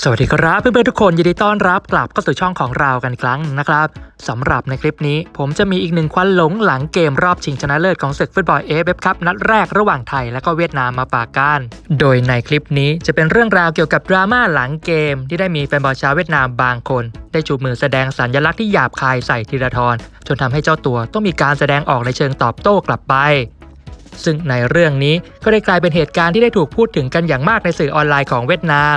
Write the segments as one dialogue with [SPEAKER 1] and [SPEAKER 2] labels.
[SPEAKER 1] สวัสดีครับเพื่อนๆทุกคนยินดีต้อนรับกลับเข้าสู่ช่องของเรากันอีกครั้งนะครับสำหรับในคลิปนี้ ผมจะมีอีกหนึ่งควันหลงหลังเกมรอบชิงชนะเลิศของศึกฟุตบอลเอฟเอฟครับนัดแรกระหว่างไทยและก็เวียดนามมาปากกันโดยในคลิปนี้จะเป็นเรื่องราวเกี่ยวกับดราม่าหลังเกม ที่ได้มีแฟนบอลชาวเวียดนามบางคน ได้จูบมือแสดงสัญลักษณ์ที่หยาบคายใส่ธีรทรจนทำให้เจ้าตัวต้องมีการแสดงออกในเชิงตอบโต้กลับไปซึ่งในเรื่องนี้ก็ได้กลายเป็นเหตุการณ์ที่ได้ถูกพูดถึงกันอย่างมากในสื่อออนไลน์ของเวียดนาม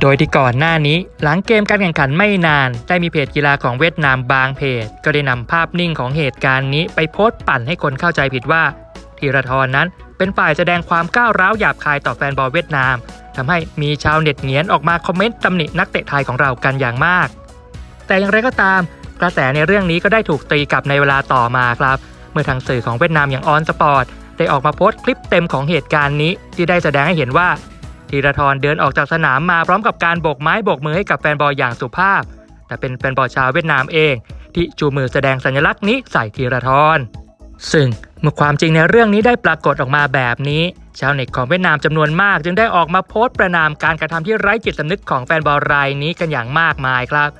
[SPEAKER 1] โดยที่ก่อนหน้านี้หลังเกมการแข่งขันไม่นาน ได้มีเพจกีฬาของเวียดนามบางเพจ ก็ได้นำภาพนิ่งของเหตุการณ์นี้ไปโพสต์ปั่นให้คนเข้าใจผิดว่าธีรทรนั้นเป็นฝ่ายแสดงความก้าวร้าวหยาบคายต่อแฟนบอลเวียดนามทำให้มีชาวเน็ตเหงียนออกมาคอมเมนต์ตำหนินักเตะไทยของเรากันอย่างมาก แต่อย่างไรก็ตาม กระแสในเรื่องนี้ก็ได้ถูกตีกลับในเวลาต่อมาครับ เมื่อทางสื่อของเวียดนามอย่างออนสปอร์ตได้ออกมาโพสต์คลิปเต็มของเหตุการณ์นี้ ที่ได้แสดงให้เห็นว่า ธีรทรเดินออกจากสนามมาพร้อมกับการโบกไม้โบกมือให้กับแฟนบอลอย่างสุภาพ แต่เป็นแฟนบอลชาวเวียดนามเอง ที่จูมือแสดงสัญลักษณ์นี้ใส่ธีรทรซึ่งเมื่อความจริงในเรื่องนี้ได้ปรากฏออกมาแบบนี้ ชาวเน็ตของเวียดนามจำนวนมาก จึงได้ออกมาโพสต์ประนามการกระทำที่ไร้จิตสำนึกของแฟนบอลรายนี้กันอย่างมากมายครับ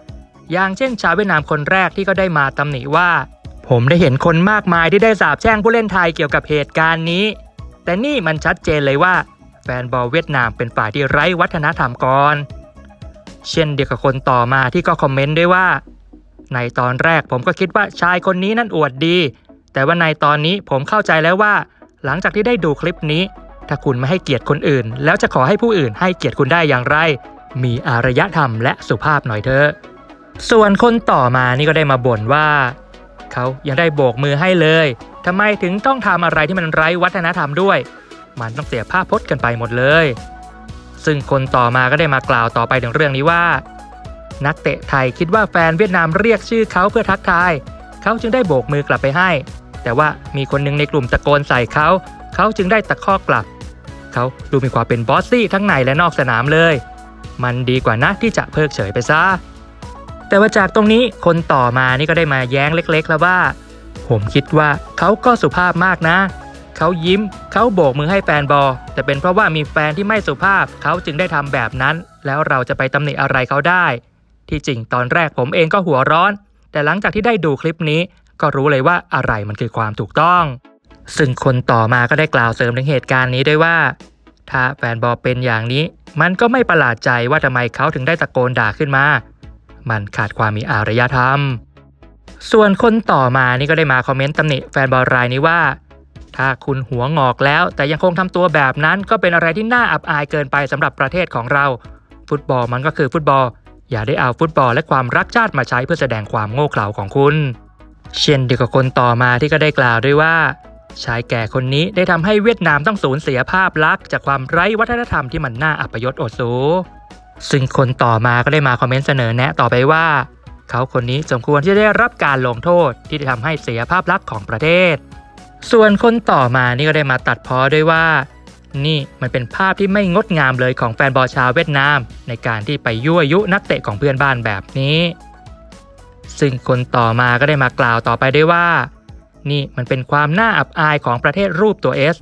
[SPEAKER 1] อย่างเช่น ชาวเวียดนามคนแรกที่ก็ได้มาตำหนิว่า ผมได้เห็นคนมากมายที่ได้สาบแช่งผู้เล่นไทยเกี่ยวกับเหตุการณ์นี้ แต่นี่มันชัดเจนเลยว่า แฟนบอลเวียดนามเป็นฝ่ายที่ไร้วัฒนธรรมก่อน เช่นเดียวกับคนต่อมาที่ก็คอมเมนต์ด้วยว่า ในตอนแรกผมก็คิดว่าชายคนนี้นั่นอวดดี แต่ว่าในตอนนี้ผมเข้าใจแล้วว่า หลังจากที่ได้ดูคลิปนี้ ถ้าคุณไม่ให้เกียรติคนอื่น แล้วจะขอให้ผู้อื่นให้เกียรติคุณได้อย่างไร มีอารยธรรมและสุภาพหน่อยเถอะส่วนคนต่อมานี่ก็ได้มาบ่นว่า เขายังได้โบกมือให้เลยทำไมถึงต้องทำอะไรที่มันไร้วัฒนธรรมด้วย มันต้องเสียภาพพจน์กันไปหมดเลย ซึ่งคนต่อมาก็ได้มากล่าวต่อไปถึงเรื่องนี้ว่า นักเตะไทยคิดว่าแฟนเวียดนามเรียกชื่อเขาเพื่อทักทาย เขาจึงได้โบกมือกลับไปให้ แต่ว่ามีคนหนึ่งในกลุ่มตะโกนใส่เขา เขาจึงได้ตะคอกกลับ เขาดูมีความเป็นบอสซี่ทั้งในและนอกสนามเลย มันดีกว่านะที่จะเพิกเฉยไปซะแต่ว่าจากตรงนี้คนต่อมานี่ก็ได้มาแย้งเล็ก ๆ แล้วว่า ผมคิดว่าเขาก็สุภาพมากนะ เขายิ้ม เขาโบกมือให้แฟนบอลแต่เป็นเพราะว่ามีแฟนที่ไม่สุภาพ เขาจึงได้ทำแบบนั้น แล้วเราจะไปตำหนิอะไรเขาได้ ที่จริงตอนแรกผมเองก็หัวร้อน แต่หลังจากที่ได้ดูคลิปนี้ ก็รู้เลยว่าอะไรมันคือความถูกต้อง ซึ่งคนต่อมาก็ได้กล่าวเสริมถึงเหตุการณ์นี้ด้วยว่า ถ้าแฟนบอลเป็นอย่างนี้ มันก็ไม่ประหลาดใจว่าทำไมเขาถึงได้ตะโกนด่าขึ้นมา มันขาดความมีอารยธรรมส่วนคนต่อมานี่ก็ได้มาคอมเมนต์ตำหนิแฟนบอลรายนี้ว่า ถ้าคุณหัวงอกแล้ว แต่ยังคงทำตัวแบบนั้นก็เป็นอะไรที่น่าอับอายเกินไปสำหรับประเทศของเรา ฟุตบอลมันก็คือฟุตบอล อย่าได้เอาฟุตบอลและความรักชาติมาใช้เพื่อแสดงความโง่เขลาของคุณ เช่นเดียวกับคนต่อมาที่ก็ได้กล่าวด้วยว่า ชายแก่คนนี้ได้ทำให้เวียดนามต้องสูญเสียภาพลักษณ์จากความไร้วัฒนธรรมที่มันน่าอัปยศอดสูซึ่งคนต่อมาก็ได้มาคอมเมนต์เสนอแนะต่อไปว่า เขาคนนี้สมควรที่จะได้รับการลงโทษที่ได้ทำให้เสียภาพลักษณ์ของประเทศ ส่วนคนต่อมานี่ก็ได้มาตัดพ้อด้วยว่า นี่มันเป็นภาพที่ไม่งดงามเลยของแฟนบอลชาวเวียดนาม ในการที่ไปยั่วยุนักเตะของเพื่อนบ้านแบบนี้ ซึ่งคนต่อมาก็ได้มากล่าวต่อไปด้วยว่า นี่มันเป็นความน่าอับอายของประเทศรูปตัว S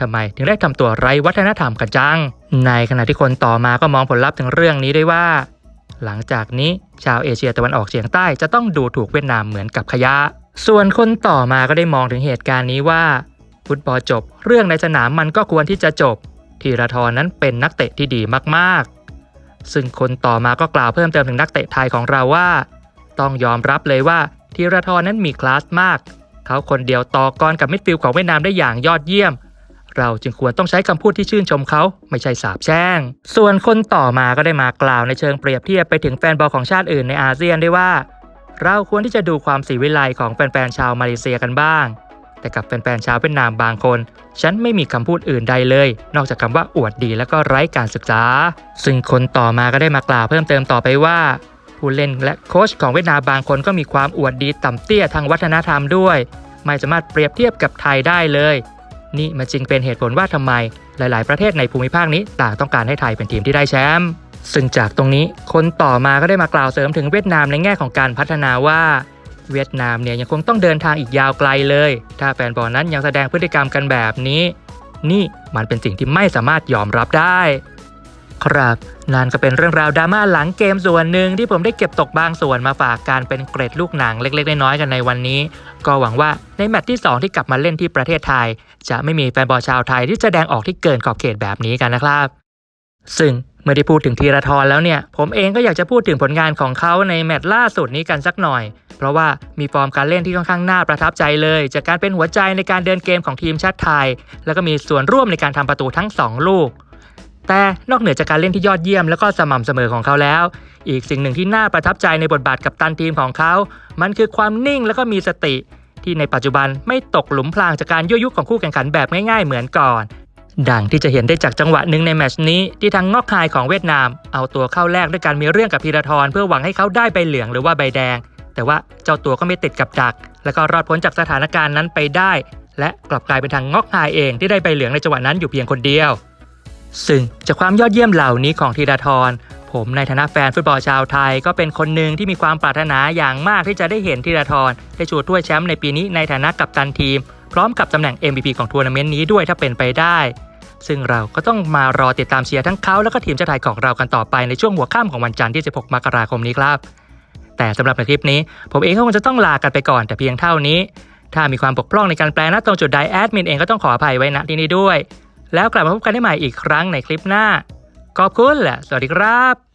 [SPEAKER 1] ทำไมถึงได้ทำตัวไร้วัฒนธรรมกันจัง ในขณะที่คนต่อมาก็มองผลลัพธ์ถึงเรื่องนี้ด้วยว่า หลังจากนี้ชาวเอเชียตะวันออกเฉียงใต้จะต้องดูถูกเวียดนามเหมือนกับขยะ ส่วนคนต่อมาก็ได้มองถึงเหตุการณ์นี้ว่า ฟุตบอลจบ เรื่องในสนามมันก็ควรที่จะจบธีรทรนั้นเป็นนักเตะที่ดีมากๆ ซึ่งคนต่อมาก็กล่าวเพิ่มเติมถึงนักเตะไทยของเราว่า ต้องยอมรับเลยว่าธีรทรนั้นมีคลาสมาก เขาคนเดียวต่อกรกับมิดฟิลด์ของเวียดนามได้อย่างยอดเยี่ยม เราจึงควรต้องใช้คำพูดที่ชื่นชมเขาไม่ใช่สาบแช่ง ส่วนคนต่อมาก็ได้มากล่าวในเชิงเปรียบเทียบไปถึงแฟนบอลของชาติอื่นในอาเซียนด้วยว่า เราควรที่จะดูความสีวิไลของแฟนๆชาวมาเลเซียกันบ้าง แต่กับแฟนๆชาวเวียดนามบางคน ฉันไม่มีคำพูดอื่นใดเลย นอกจากคำว่าอวดดีและก็ไร้การศึกษา ซึ่งคนต่อมาก็ได้มากล่าวเพิ่มเติมต่อไปว่า ผู้เล่นและโค้ชของเวียดนามบางคนก็มีความอวดดีต่ำเตี้ยทางวัฒนธรรมด้วย ไม่สามารถเปรียบเทียบกับไทยได้เลย นี่มันจึงเป็นเหตุผลว่าทำไม หลาย ๆ ประเทศในภูมิภาคนี้ต่างต้องการให้ไทยเป็นทีมที่ได้แชมป์ ซึ่งจากตรงนี้คนต่อมาก็ได้มากล่าวเสริมถึงเวียดนามในแง่ของการพัฒนาว่าเวียดนามเนี่ยยังคงต้องเดินทางอีกยาวไกลเลย ถ้าแฟนบอลนั้นยังแสดงพฤติกรรมกันแบบนี้ นี่มันเป็นสิ่งที่ไม่สามารถยอมรับได้ ครับนั่นก็เป็นเรื่องราวดราม่าหลังเกมส่วนหนึ่งที่ผมได้เก็บตกบางส่วนมาฝากการเป็นเกรดลูกหนังเล็กๆน้อยๆกันในวันนี้ ก็หวังว่าในแมตช์ที่ 2 ที่กลับมาเล่นที่ประเทศไทย จะไม่มีแฟนบอลชาวไทยที่แสดงออกที่เกินขอบเขตแบบนี้กันนะครับ ซึ่ง เมื่อได้พูดถึงธีรทรแล้วเนี่ย ผมเองก็อยากจะพูดถึงผลงานของเขาในแมตช์ล่าสุดนี้กันสักหน่อย เพราะว่ามีฟอร์มการเล่นที่ค่อนข้างน่าประทับใจเลย จากการเป็นหัวใจในการเดินเกมของทีมชาติไทย แล้วก็มีส่วนร่วมในการทำประตูทั้ง 2 ลูก แต่นอกเหนือจากการเล่นที่ยอดเยี่ยม แล้วก็สม่ำเสมอของเขาแล้ว อีกสิ่งหนึ่งที่น่าประทับใจในบทบาทกับตันทีมของเขา มันคือความนิ่งแล้วก็มีสติที่ในปัจจุบันไม่ตกหลุมพรางจากการยั่วยุของคู่แข่งขันแบบง่ายๆ เหมือนก่อน ดังที่จะเห็นได้จากจังหวะหนึ่งในแมชนี้ที่ทางงอกคายของเวียดนาม เอาตัวเข้าแลกด้วยการมีเรื่องกับพีรทรเพื่อหวังให้เขาได้ใบเหลืองหรือว่าใบแดง แต่ว่าเจ้าตัวก็ไม่ติดกับดัก แล้วก็รอดพ้นจากสถานการณ์นั้นไปได้ และกลับกลายเป็นทางงอกคายเองที่ได้ใบเหลืองในจังหวะนั้นอยู่เพียงคนเดียว ซึ่งจากความยอดเยี่ยมเหล่านี้ของธีรทรผมในฐานะแฟนฟุตบอลชาวไทยก็เป็นคนหนึ่งที่มีความปรารถนาอย่างมากที่จะได้เห็นธีรทรได้ชูถ้วยแชมป์ในปีนี้ในฐานะกัปตันทีม พร้อมกับตำแหน่ง MVP ของทัวร์นาเมนต์นี้ด้วยถ้าเป็นไปได้ ซึ่งเราก็ต้องมารอติดตามเชียร์ทั้งเขาแล้วก็ทีมชาติไทยของเรากันต่อไปในช่วงหัวค่ำของวันจันทร์ที่ 16 มกราคมนี้ครับ แต่สำหรับในคลิปนี้ ผมเองก็คงจะต้องลากันไปก่อนแต่เพียงเท่านี้ ถ้ามีความบกพร่องในการแปลนะตรงจุดใดแอดมินเองก็ต้องขออภัยไว้ณที่นี้ด้วย แล้วกลับมาพบกันได้ใหม่อีกครั้งในคลิปหน้าขอบคุณและสวัสดีครับ